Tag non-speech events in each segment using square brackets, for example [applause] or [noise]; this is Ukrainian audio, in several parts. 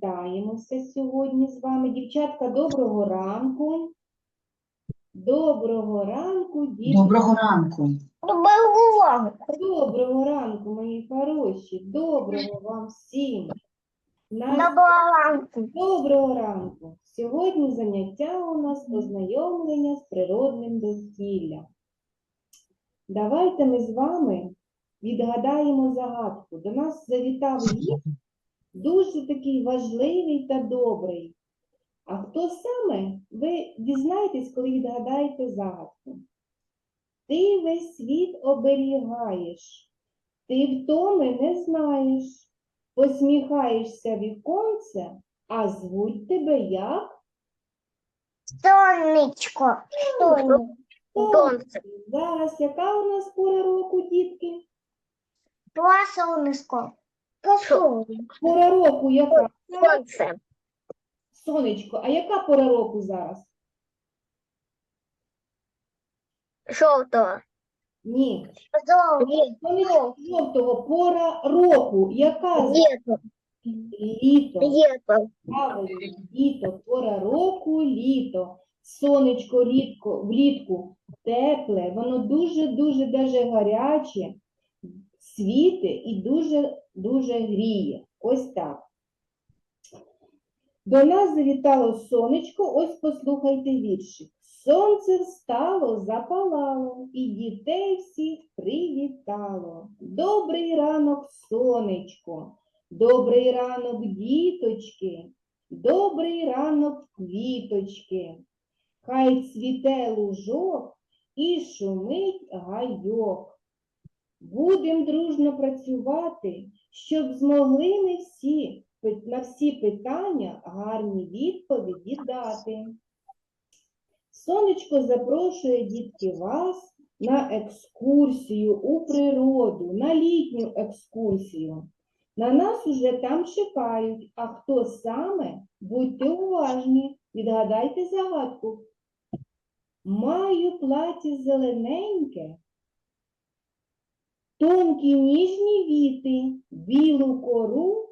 привітаємося сьогодні з вами. Дівчатка, доброго ранку. Доброго ранку, дітки. Доброго ранку. Доброго ранку, мої хороші. Доброго вам всім. На- ранку. Доброго ранку! Сьогодні заняття у нас ознайомлення з природним довкіллям. Давайте ми з вами відгадаємо загадку. До нас завітав гість, дуже такий важливий та добрий. А хто саме, ви дізнаєтесь, коли відгадаєте загадку. Ти весь світ оберігаєш, ти втоми не знаєш, посміхаєшся віконце, а звуть тебе як? Сонечко. Сонечко. Сонце. Зараз яка у нас пора року, дітки? Два сонечко. Пора року яка? Сонце. Сонечко, а яка пора року зараз? Жовтого. Ні. Сонечко жовтого пора року. Яка? зараз? Літо. Лето. Правильно, літо, пора року, літо. Сонечко рідко, влітку тепле, воно дуже-дуже даже гаряче, світе і дуже-дуже гріє. Ось так. До нас завітало сонечко, ось послухайте віршик. Сонце встало, запалало, і дітей всіх привітало. Добрий ранок, сонечко, добрий ранок, діточки, добрий ранок, квіточки. Хай цвіте лужок і шумить гайок. Будем дружно працювати, щоб змогли ми всі на всі питання гарні відповіді дати. Сонечко запрошує дітки вас на екскурсію у природу, на літню екскурсію. На нас уже там чекають, а хто саме? Будьте уважні, відгадайте загадку. Маю платі зелененьке, тонкі ніжні віти, білу кору,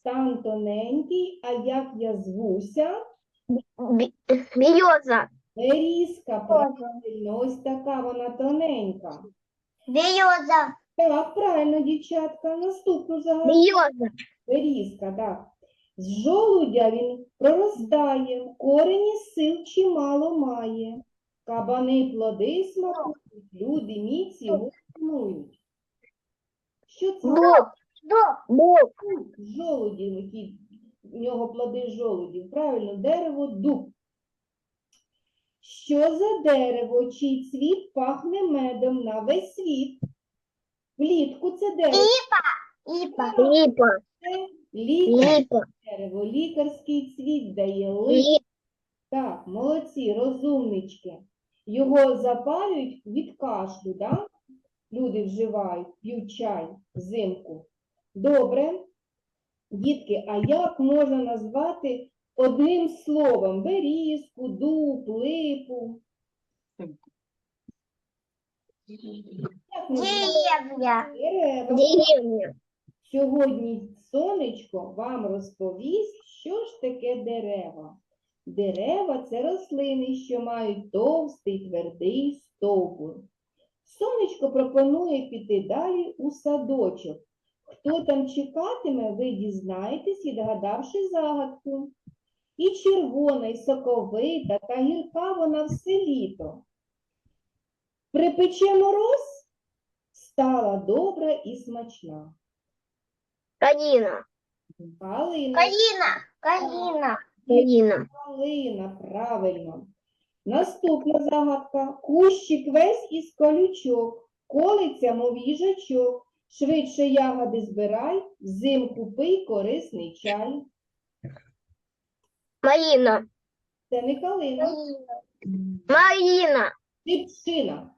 стан тоненький, а як я звуся? Береза. Берізка, правильно, ось така вона тоненька. Береза. Так, правильно, дівчатка. Наступну загадку. Береза. Берізка, так. З жолудя він проростає, в корені сил чимало має. Кабани плоди смакують, люди міць його. Що це? Боб. Боб. Жолудів, які в нього плоди жолудів. Правильно, дерево дуб. Що за дерево, чий цвіт пахне медом на весь світ? Влітку це дерево. Ипа. Липа. Це лікар Липа. дерево, лікарський цвіт дає. Липа. Так, молодці, розумнички. Його запалюють від кашлю, да? Люди вживають, п'ють чай взимку. Добре. Дітки, а як можна назвати одним словом берізку, дуб, липу? Дерева? Деревня. Сьогодні сонечко вам розповість, що ж таке дерева. Дерева це рослини, що мають товстий твердий стовбур. Сонечко пропонує піти далі у садочок. Хто там чекатиме, ви дізнаєтесь, відгадавши загадку. І червона, і соковита, та гірка вона все літо. Припече мороз, стала добра і смачна. Калина. Калина. Калина. Калина. Калина. Калина, правильно. Наступна загадка. Кущик весь із колючок, колиться, мов їжачок. Швидше ягоди збирай, взимку пий корисний чай. Малина. Це не калина, Малина. шипшина.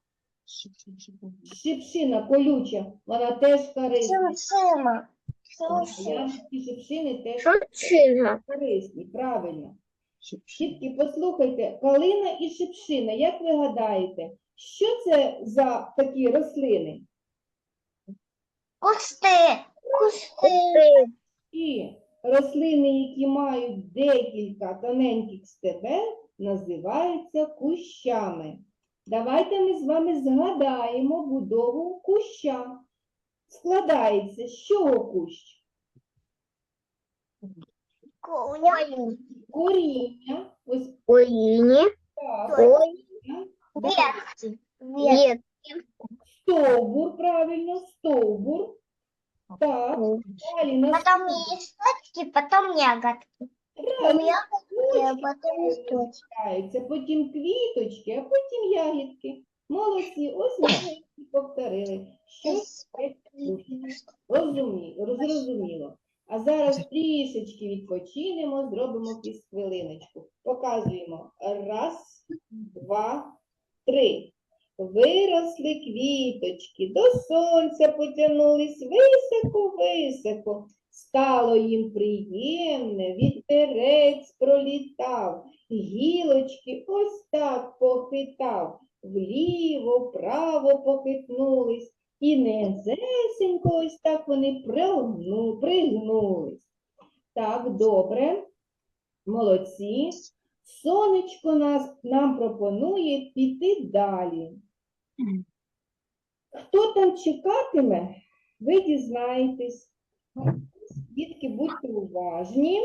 Шипшина колюча, вона теж корисна. Сима. Ягодки шипшини теж корисні, правильно. Дітки, послухайте, калина і шипшина, як ви гадаєте, що це за такі рослини? Кусты. Кусты. І рослини, які мають декілька тоненьких стебел, називаються кущами. Давайте ми з вами згадаємо будову куща. Складається з чого кущ? Коріння. Ось Курине. так. Корень. коріння. Ветки. Стовбур, правильно, стовбур. Так, далі на Потом листочки, потом ягодки. Потом ягодки, а потом листочки. Чекаються, потім квіточки, а потім ягідки. Молодці, ось ми і повторили. [coughs] Що таке кущ? Розумі, зрозуміло. А зараз трішечки відпочинемо, зробимо хвилиночку. Показуємо. Раз, два, три. Виросли квіточки, до сонця потягнулись високо-високо. Стало їм приємне, вітерець пролітав, гілочки ось так похитав, вліво, вправо похитнулись, і незесенько ось так вони пригнулись. Так, добре, молодці. Сонечко нас, нам пропонує піти далі. Хто там чекатиме, ви дізнаєтесь. Дітки, будьте уважні.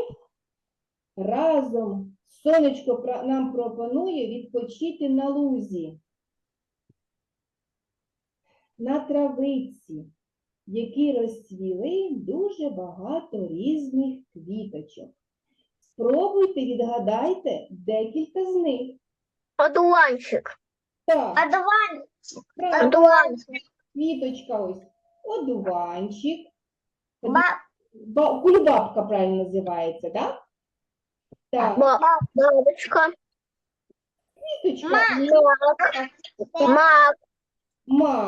Разом сонечко нам пропонує відпочити на лузі, на травиці, в якій розцвіли дуже багато різних квіточок. Спробуйте, відгадайте декілька з них. Одуванчик. Так, Одуван, правильно, Одуванчик. квіточка ось, одуванчик, ба- ба- кульбабка правильно називається, так? Так, Ба- Бабочка. квіточка, Мак. Мак.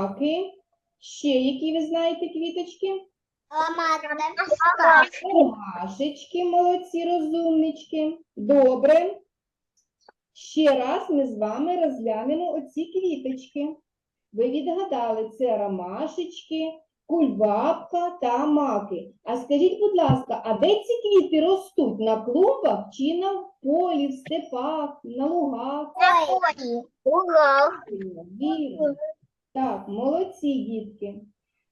Маки. Ще які ви знаєте квіточки? Ромашечки, молодці, розумнички. Добре. Ще раз ми з вами розглянемо оці квіточки. Ви відгадали, це ромашечки, кульбабка та маки. А скажіть, будь ласка, а де ці квіти ростуть? На клумбах чи на полі, в степах, на лугах? Угол. Правильно, Вірно. Так, молодці, дітки.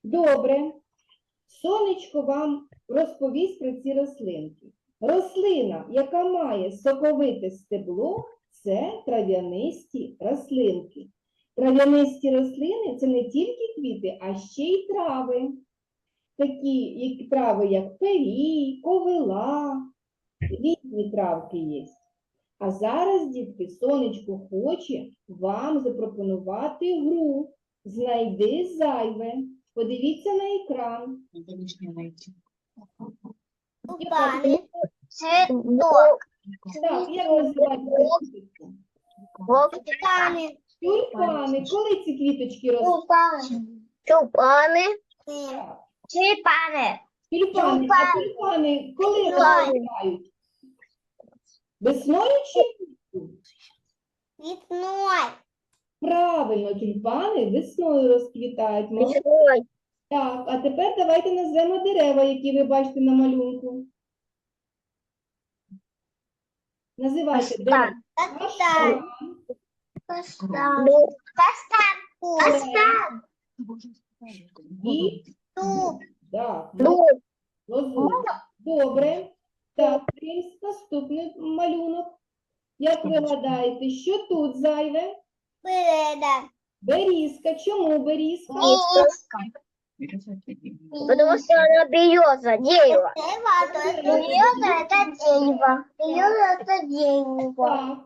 Добре. Сонечко вам розповість про ці рослинки. Рослина, яка має соковите стебло, це трав'янисті рослинки. Трав'янисті рослини це не тільки квіти, а ще й трави. Такі трави, як пирій, ковила, різні травки є. А зараз, дітки, сонечко хоче вам запропонувати гру. Знайди зайве. Подивіться на екран. тюльпаны, цветок, Так, як називається квіточка? тюльпаны, Тюльпани. Коли ці квіточки ростуть? Тюльпаны. Так, тюльпаны, Тюльпани. А тюльпани коли Тюльпани. розквітають? Весною чи влітку? цветной, Правильно, тюльпани весною розквітають. Молодці. Так, а тепер давайте назвемо дерева, які ви бачите на малюнку. Називайте дерева. каштан, Каштан, каштан, каштан, і дуб, так, лозу. Добре. Так, наступний малюнок. Як ви гадаєте, що тут зайве? береда, Берізка. Чому берізка? Потому что она береза, дерево. дерево, то есть береза это дерево, береза это дерево, Так.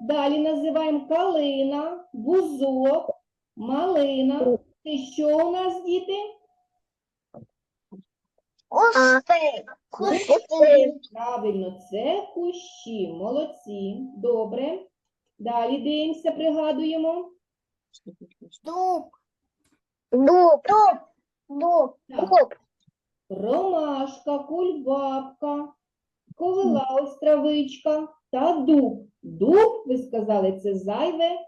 Далі називаємо калина, бузок, малина. Це що у нас, діти? кусты, Кусты. Правильно, це кущі. Молодці. Добре. Далі дивимося, пригадуємо. дуб, Дуб. дуб. Дуб. Ромашка, кульбабка, ковила, ось травичка та дуб. Дуб, ви сказали, це зайве.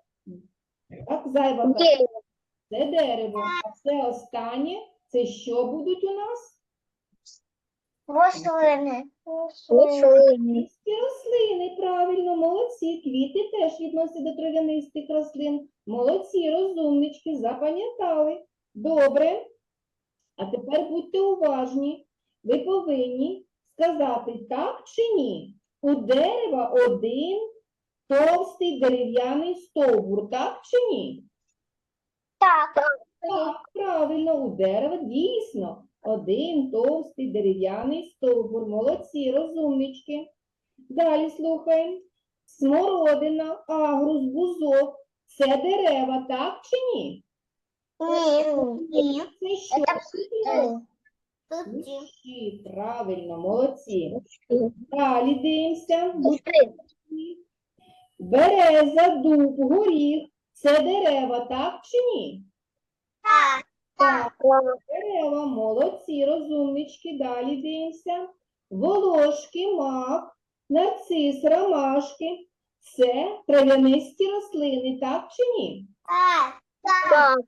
Так, зайва. Дерево. це дерево. А це останнє, це що будуть у нас? Рослини. Рослини. Рослини, правильно, молодці. Квіти теж відносяться до трав'янистих рослин. Молодці, розумнички, запам'ятали. Добре. А тепер будьте уважні. Ви повинні сказати так чи ні. У дерева один товстий дерев'яний стовбур, так чи ні? Так. Так, правильно, у дерева дійсно один товстий дерев'яний стовбур. Молодці, розумнички. Далі слухаємо. Смородина, агрус, бузок – це дерева, так чи ні? Ні. Це що? Кущі, правильно, молодці. Далі дивимося. Береза, дуб, горіх – це дерева, так чи ні? Так. Так. Дерева, молодці, розумнички, далі дивимося. Волошки, мак, нарцис, ромашки – це трав'янисті рослини, так чи ні? Так. Так,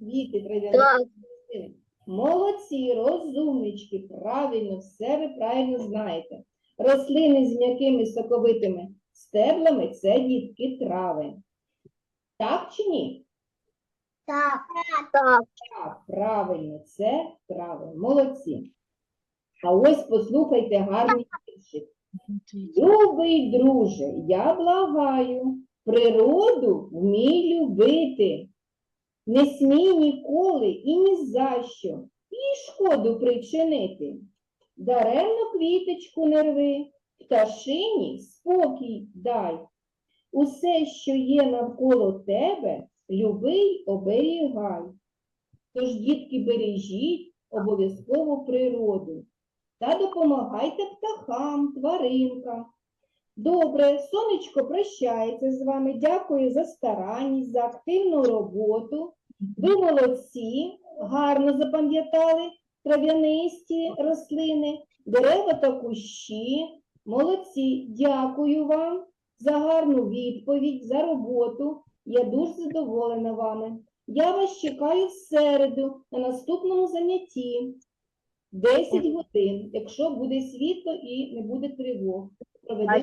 Діти трав'янисті рослини. Молодці, розумнички, правильно, все ви правильно знаєте. Рослини з м'якими соковитими стеблами – це дітки трави. Так чи ні? Так. Так. Так, правильно, це трави. Молодці. А ось послухайте гарний віршик. Любий друже, я благаю, природу вмій любити. Не смій ніколи і ні за що їй шкоду причинити. Даремно квіточку не рви, пташині спокій дай. Усе, що є навколо тебе, любий оберігай. Тож, дітки, бережіть обов'язково природу та допомагайте птахам, тваринкам. Добре, сонечко прощається з вами. Дякую за старанність, за активну роботу. Ви молодці, гарно запам'ятали трав'янисті рослини, дерева та кущі. Молодці, дякую вам за гарну відповідь, за роботу. Я дуже задоволена вами. Я вас чекаю в середу на наступному занятті. 10 годин, якщо буде світло і не буде тривог. Проведемо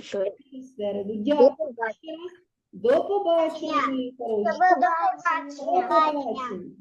в середу. Дякую ще раз. До побачення. До побачення. До побачення.